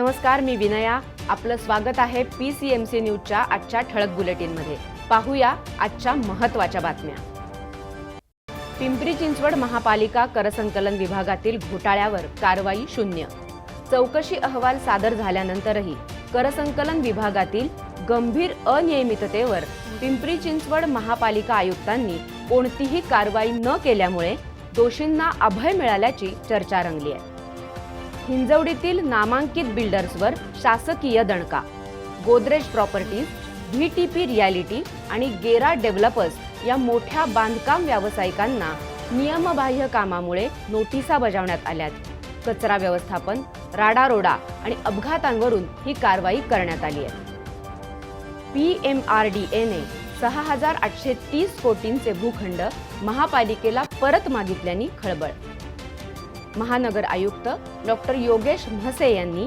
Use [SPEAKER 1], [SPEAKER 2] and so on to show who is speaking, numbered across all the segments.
[SPEAKER 1] नमस्कार मी विनया. आपलं स्वागत आहे पी सी एम सी न्यूजच्या आजच्या ठळक बुलेटिनमध्ये. पाहूया आजच्या महत्त्वाच्या बातम्या. पिंपरी चिंचवड महापालिका करसंकलन विभागातील घोटाळ्यावर कारवाई शून्य. चौकशी अहवाल सादर झाल्यानंतरही करसंकलन विभागातील गंभीर अनियमिततेवर पिंपरी चिंचवड महापालिका आयुक्तांनी कोणतीही कारवाई न केल्यामुळे दोषींना अभय मिळाल्याची चर्चा रंगली आहे. हिंजवडीतील नामांकित बिल्डर्सवर शासकीय दणका Godrej properties V T P realty आणि गेरा डेव्हलपर्स या मोठ्या बांधकाम व्यावसायिकांना नियमबाह्य कामामुळे नोटिसा बजावण्यात आल्यात. कचरा व्यवस्थापन राडारोडा आणि अपघातांवरून ही कारवाई करण्यात आली आहे. पी एम आर डी एने सहा हजार आठशे तीस कोटींचे भूखंड महापालिकेला परत मागितल्याने खळबळ महानगर आयुक्त डॉक्टर योगेश म्हसे यांनी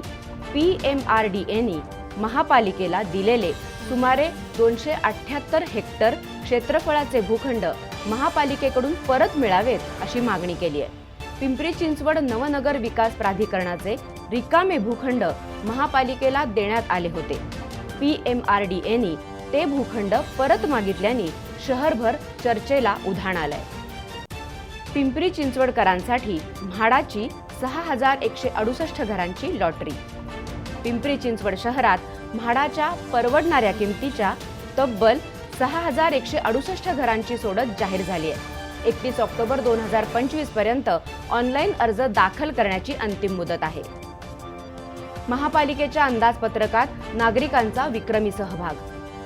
[SPEAKER 1] पी एम आर डी एनी महापालिकेला दिलेले सुमारे दोनशे अठ्ठ्याहत्तर हेक्टर क्षेत्रफळाचे भूखंड महापालिकेकडून परत मिळावेत अशी मागणी केली आहे. पिंपरी चिंचवड नवनगर विकास प्राधिकरणाचे रिकामे भूखंड महापालिकेला देण्यात आले होते. पी एम आर डी एनी ते भूखंड परत मागितल्याने शहरभर चर्चेला उधाण आलंय. पिंपरी चिंचवडकरांसाठी म्हाडाची सहा हजार एकशे अडुसष्ट घरांची लॉटरी. पिंपरी चिंचवड शहरात म्हाडाच्या परवडणाऱ्या किमतीच्या तब्बल सहा हजार एकशे अडुसष्ट घरांची सोडत जाहीर झाली आहे. एकतीस ऑक्टोबर दोन हजार पंचवीसपर्यंत ऑनलाईन अर्ज दाखल करण्याची अंतिम मुदत आहे. महापालिकेच्या अंदाजपत्रकात नागरिकांचा विक्रमी सहभाग.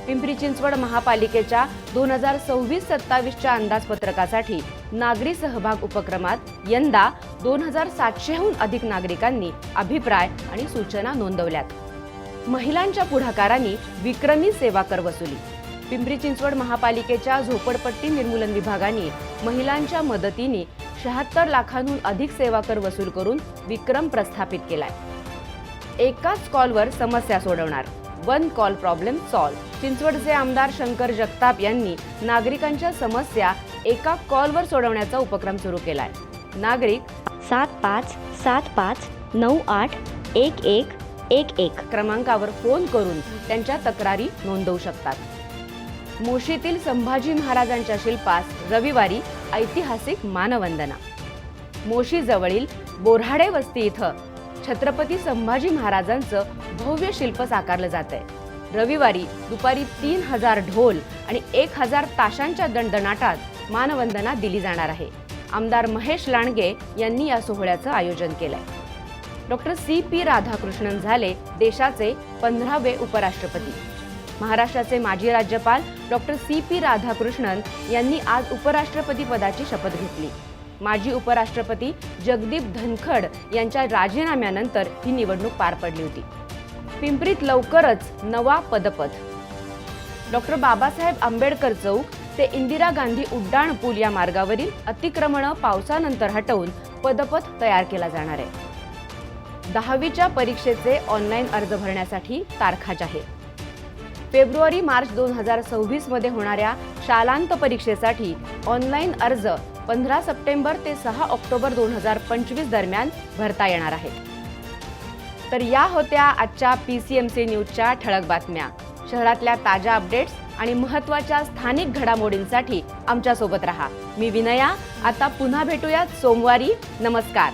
[SPEAKER 1] पिंपरी चिंचवड महापालिकेच्या दोन हजार सव्वीस सत्तावीसच्या अंदाजपत्रकासाठी नागरी सहभाग उपक्रमात यंदा दोन हजार सातशेहून अधिक नागरिकांनी अभिप्राय आणि सूचना नोंदवल्यात. महिलांच्या पुढाकारांनी विक्रमी सेवा कर वसुली. पिंपरी चिंचवड महापालिकेच्या झोपडपट्टी निर्मूलन विभागाने महिलांच्या मदतीने शहात्तर लाखांहून अधिक सेवा कर वसूल करून विक्रम प्रस्थापित केलाय. एकाच कॉलवर समस्या सोडवणार. वन कॉल प्रॉब्लेम सॉल्व चिंचवडचे आमदार शंकर जगताप यांनी नागरिकांच्या समस्या एका कॉलवर सोडवण्याचा उपक्रम सुरू केलाय. नागरिक
[SPEAKER 2] सात पाच सात पाच नऊ आठ एक एक एक एक.
[SPEAKER 1] क्रमांकावर फोन करून त्यांच्या तक्रारी नोंदवू शकतात. मोशीतील संभाजी महाराजांच्या शिल्पास रविवारी ऐतिहासिक मानवंदना. मोशी जवळील बोऱ्हाडे वस्ती इथं छत्रपती संभाजी महाराजांचं भव्य शिल्प साकारलं जात आहे रविवारी दुपारी तीन हजार ढोल आणि एक हजार ताशांच्या दणदणाटात मानवंदना दिली जाणार आहे. आमदार महेश लांडगे यांनी या सोहळ्याचं आयोजन केलंय. डॉक्टर सी पी राधाकृष्णन झाले देशाचे पंधरावे उपराष्ट्रपती. महाराष्ट्राचे माजी राज्यपाल डॉक्टर सी पी राधाकृष्णन यांनी आज उपराष्ट्रपती पदाची शपथ घेतली. माजी उपराष्ट्रपती जगदीप धनखड यांच्या राजीनाम्यानंतर ही निवडणूक पार पडली होती. पिंपरीत लवकरच नवा पदपथ. डॉक्टर बाबासाहेब आंबेडकर चौक ते इंदिरा गांधी उड्डाण पूल या मार्गावरील अतिक्रमणं पावसानंतर हटवून पदपथ तयार केला जाणार आहे. दहावीच्या परीक्षेचे ऑनलाईन अर्ज भरण्यासाठी तारखा जाहीर फेब्रुवारी मार्च दोन हजार सव्वीसमध्ये होणाऱ्या शालांत परीक्षेसाठी ऑनलाईन अर्ज पंधरा सप्टेंबर ते सहा ऑक्टोबर दोन हजार पंचवीस दरम्यान भरता येणार आहे तर या होत्या आजच्या पी सी एम सी न्यूजच्या ठळक बातम्या. शहरातल्या ताज्या अपडेट्स आणि महत्त्वाच्या स्थानिक घडामोडींसाठी आमच्यासोबत रहा. मी विनया आता पुन्हा भेटूयात सोमवारी. नमस्कार.